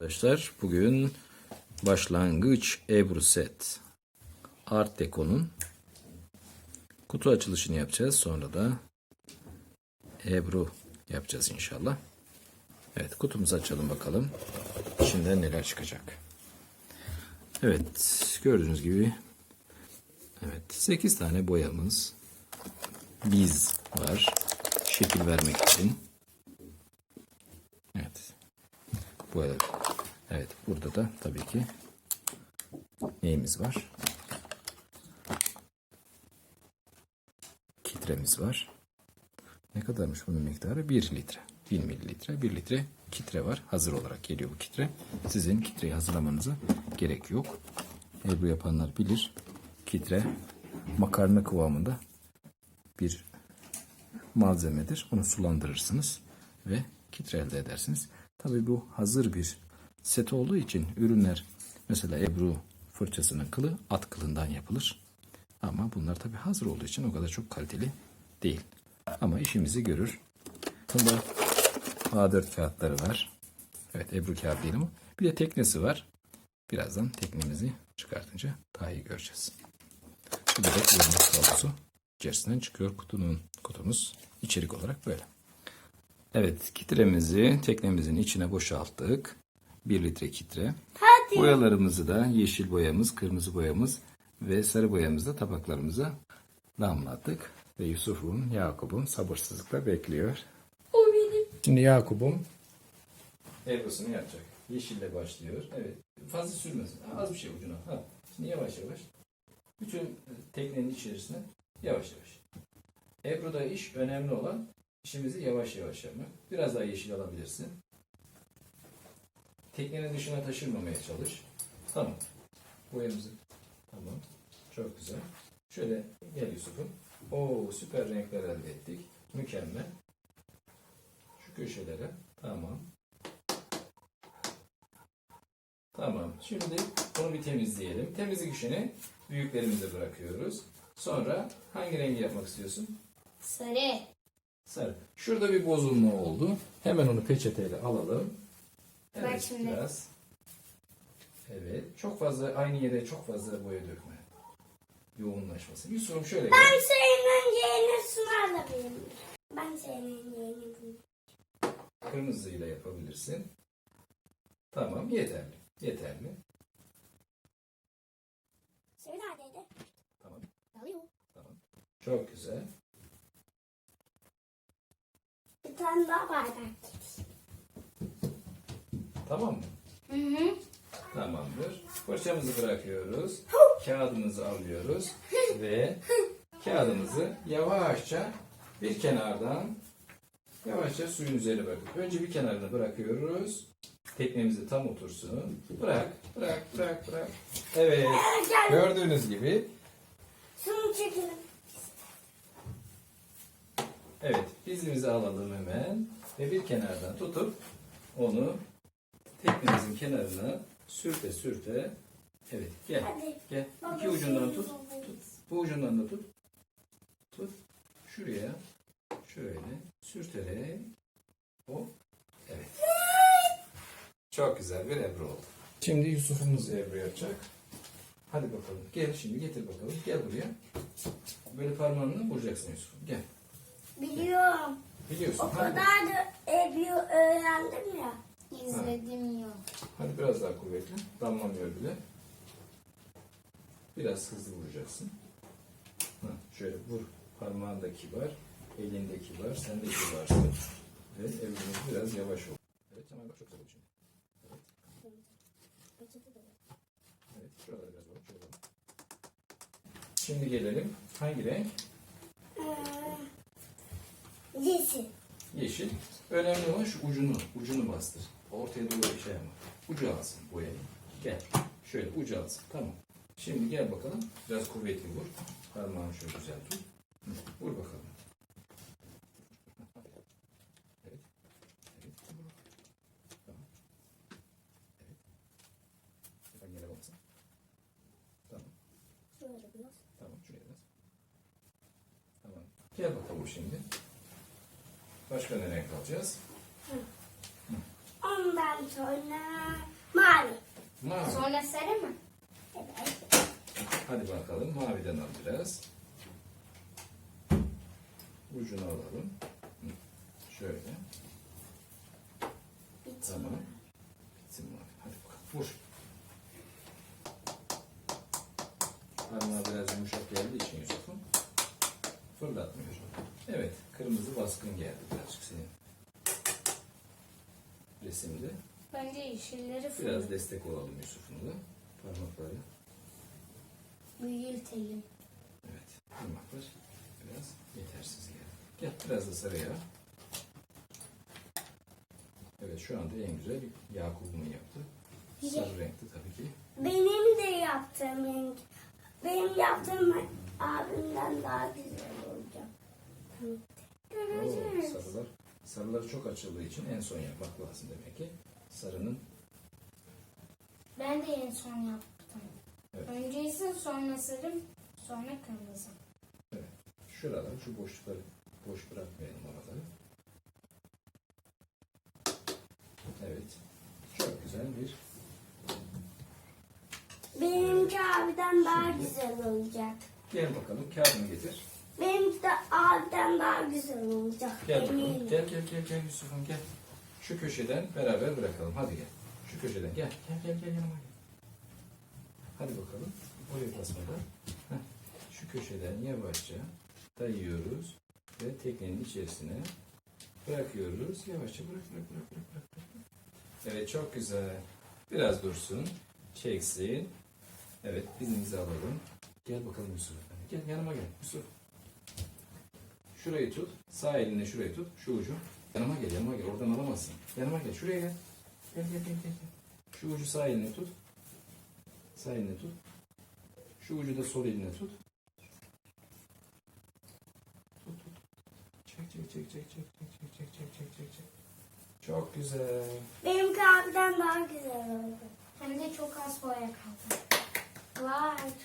Arkadaşlar bugün başlangıç Ebru set Art Deco'nun kutu açılışını yapacağız. Sonra da Ebru yapacağız inşallah. Evet kutumuzu açalım bakalım. İçinden neler çıkacak. Evet gördüğünüz gibi evet 8 tane boyamız biz var. Şekil vermek için. Evet. Bu evet. Evet burada da tabii ki neyimiz var? Kitremiz var. Ne kadarmış bunun miktarı? 1 litre. 1000 mililitre. 1 litre kitre var. Hazır olarak geliyor bu kitre. Sizin kitreyi hazırlamanıza gerek yok. Ebru yapanlar bilir. Kitre makarna kıvamında bir malzemedir. Bunu sulandırırsınız ve kitre elde edersiniz. Tabii bu hazır bir set olduğu için ürünler mesela Ebru fırçasının kılı at kılından yapılır. Ama bunlar tabii hazır olduğu için o kadar çok kaliteli değil. Ama işimizi görür. Bunda A4 kağıtları var. Evet Ebru kağıt değil ama bir de teknesi var. Birazdan teknemizi çıkartınca daha iyi göreceğiz. Bu da ürün kılavuzu içerisinden çıkıyor kutunun. Kutumuz içerik olarak böyle. Evet kitremizi teknemizin içine boşalttık. 1 litre kitre. Hadi. Boyalarımızı da yeşil boyamız, kırmızı boyamız ve sarı boyamızı da tabaklarımıza damlattık. Ve Yusuf'un, Yakup'un sabırsızlıkla bekliyor. O benim. Şimdi Yakup'um Ebrosunu yapacak. Yeşille başlıyor. Evet. Fazla sürmesin. Az bir şey ucuna. Ha. Şimdi yavaş yavaş. Bütün teknenin içerisine yavaş yavaş. Ebru'da iş önemli olan işimizi yavaş yavaş yapmak. Biraz daha yeşil alabilirsin. Teknenin dışına taşırmamaya çalış. Tamam. Boyamızı. Tamam. Çok güzel. Şöyle gel Yusuf'um. Oo süper renkler elde ettik. Mükemmel. Şu köşelere. Tamam. Tamam. Şimdi bunu bir temizleyelim. Temizlik işini büyüklerimize bırakıyoruz. Sonra hangi rengi yapmak istiyorsun? Sarı. Sarı. Şurada bir bozulma oldu. Hemen onu peçeteyle alalım. Evet, Bak şimdi. biraz. Evet. Çok fazla aynı yere çok fazla boya dökme. Yoğunlaşmasın. Yusuf'um şöyle gel. Ben senin yeğeni ısmarlamayayım. Ben senin yeğeni Kırmızıyla yapabilirsin. Tamam yeterli. Yeterli. Söyle neredeydi? Tamam. Alıyor. Tamam. Çok güzel. Bir tane daha bardak getir. Tamam mı? Hı hı. Tamamdır. Fırçamızı bırakıyoruz. Kağıdımızı alıyoruz. Ve kağıdımızı yavaşça bir kenardan yavaşça suyun üzerine bırakıyoruz. Önce bir kenarını bırakıyoruz. Teknemizi tam otursun. Bırak, bırak, bırak, bırak. Evet. Gördüğünüz gibi Şunu çekelim. Evet, bizimizi alalım hemen ve bir kenardan tutup onu teknemizin kenarına sürte sürte. Evet, gel. Hadi. Gel. Baba, İki ucundan tut. Tut. Bu ucundan da tut. Tut. Şuraya. Şöyle sürterek. O. Evet. Çok güzel bir Ebru oldu. Şimdi Yusuf'umuz Ebru yapacak. Hadi bakalım. Gel şimdi getir bakalım. Gel buraya. Böyle parmağınla vuracaksın Yusuf'um. Gel. Biliyorum. Biliyorsun. O Hadi. kadar da evi öğrendim ya. İzledim yok. Hadi biraz daha kuvvetli. Damlamıyor bile. Biraz hızlı vuracaksın. Ha, şöyle vur. Parmağındaki var, elindeki var, sendeki varsın. Evet, elimiz biraz yavaş ol. Evet, tamam bak çok güzel şimdi. Evet, şuralara biraz vur. Şöyle. Şimdi gelelim. Hangi renk? Ee, yeşil. Yeşil. Önemli olan şu ucunu, ucunu bastır. Ortaya doğru bir şey yapma. Ucu alsın boyayı. Gel. Şöyle ucu alsın. Tamam. Şimdi gel bakalım. Biraz kuvvetli vur. Parmağını şöyle güzel tut. Hı, Vur bakalım. Evet. Evet. Tamam. Evet. Yere baksın. Tamam. Şöyle biraz. Tamam. Şuraya biraz. Tamam. Gel bakalım şimdi. Başka ne renk alacağız? Ondan sonra Mavi. Sonra sarı mı? Evet. Hadi bakalım maviden al biraz. Ucunu alalım. Şöyle. Bitti. Tamam. Bitsin mavi. Hadi bakalım. Vur. Parmağı biraz yumuşak geldiği için Yusuf'un fırlatmıyor. Evet. Kırmızı baskın geldi birazcık senin. Resimde. Bence yeşilleri Biraz fırlat. destek olalım Yusuf'un da. Parmakları. Büyütelim. Evet. Parmaklar biraz yetersiz geldi. Gel biraz da sarıya. Evet şu anda en güzel Yakup'un yaptı. Sarı renkli tabii ki. Benim de yaptığım renk. Benim yaptığım abimden daha güzel olacak. Oo, sarılar, sarılar çok açıldığı için en son yapmak lazım demek ki. Sarının Ben de en son yaptım. Evet. Önce ise sonra sarı, sonra kırmızı. şuraları, şu boşlukları boş bırakmayalım oraları. Evet. Çok güzel bir Benimki abiden daha Şimdi- güzel olacak. Gel bakalım kağıdını getir. Abiden daha güzel olacak. Gel bakalım. Eminim. Gel gel gel gel Yusuf'um gel. Şu köşeden beraber bırakalım. Hadi gel. Şu köşeden gel. Gel gel gel yanıma gel. Hadi bakalım. Oraya basmadan. Heh. Şu köşeden yavaşça dayıyoruz ve teknenin içerisine bırakıyoruz. Yavaşça bırak bırak bırak bırak bırak. bırak. Evet çok güzel. Biraz dursun. Çeksin. Evet bizimizi alalım. Gel bakalım Yusuf efendi. Gel yanıma gel Yusuf. Şurayı tut. Sağ elinle şurayı tut. Şu ucu. Yanıma gel, yanıma gel. Oradan alamazsın. Yanıma gel. Şuraya gel. Gel, gel, gel, gel. Şu ucu sağ eline tut. Sağ eline tut. Şu ucu da sol eline tut. Tut, tut. Çek, çek, çek, çek, çek, çek, çek, çek, çek, çek, çek. Çok güzel. Benimki abiden daha güzel oldu. Hem de çok az boya kaldı. Vay çok